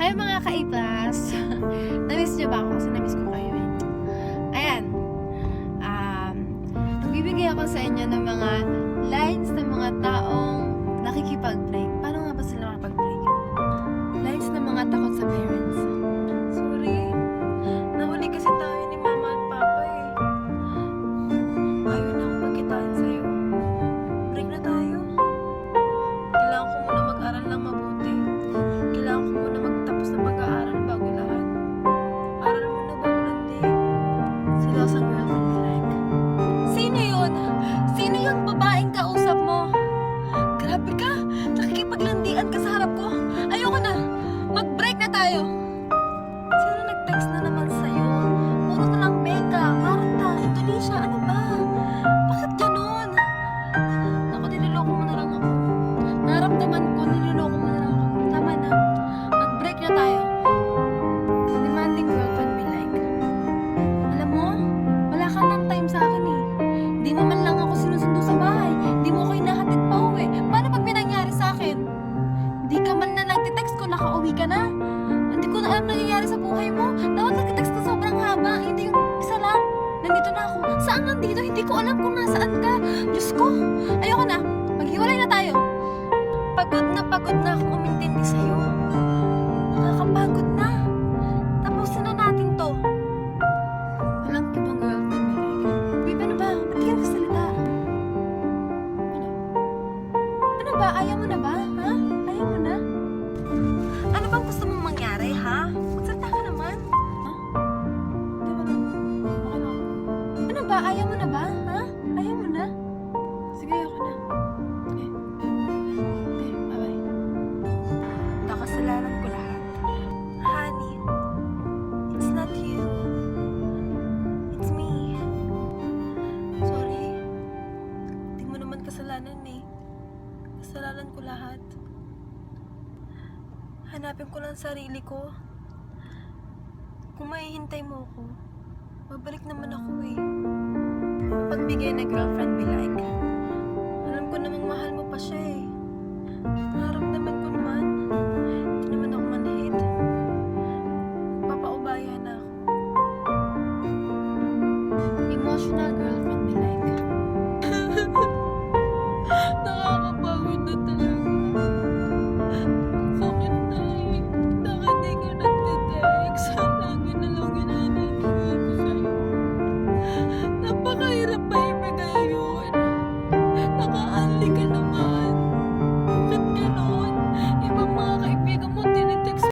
Hi mga ka-A+. Namiss niyo ba ako? Kasi namiss ko kayo eh. Ayan. Um, magbibigay ako sa inyo ng mga lines ng mga taong Indonesia, ano ba? Bakit ganun? Ako, niloloko mo na lang ako. Naramdaman ko, niloloko mo na lang ako. Tama na. Mag-break na tayo. Demanding girlfriend be like. Alam mo, wala ka ng time sa akin eh. Hindi mo man lang ako sinusundo sa bahay. Hindi mo ako hinahatid pa uwi. Paano pag may nangyari sa akin? Hindi ka man na nagtitext ko, nakauwi ka na. Hindi ko na alam nangyayari sa buhay mo. Dapat nagtitext ko alam kung nasaan ka. Diyos ko. Ayoko na. Maghiwalay na tayo. Pagod na pagod na akong umintindi sa'yo. Nakakapagod na. Tapusin na natin to. Walang ibang girlfriend may like. Babe, ano ba? Ba't ka nagsalita? Ano? Ano ba? Ayaw mo na ba? Ha? Ayaw mo na? kasalanan eh. Kasalanan ko lahat. Hanapin ko lang sarili ko. Kung maihintay mo ako, babalik naman ako eh. Pagbigay na girlfriend be like, alam ko namang mahal mo pa siya eh. Naramdaman ko naman, hindi naman ako manhid. Papaubaya ako. Emotional girl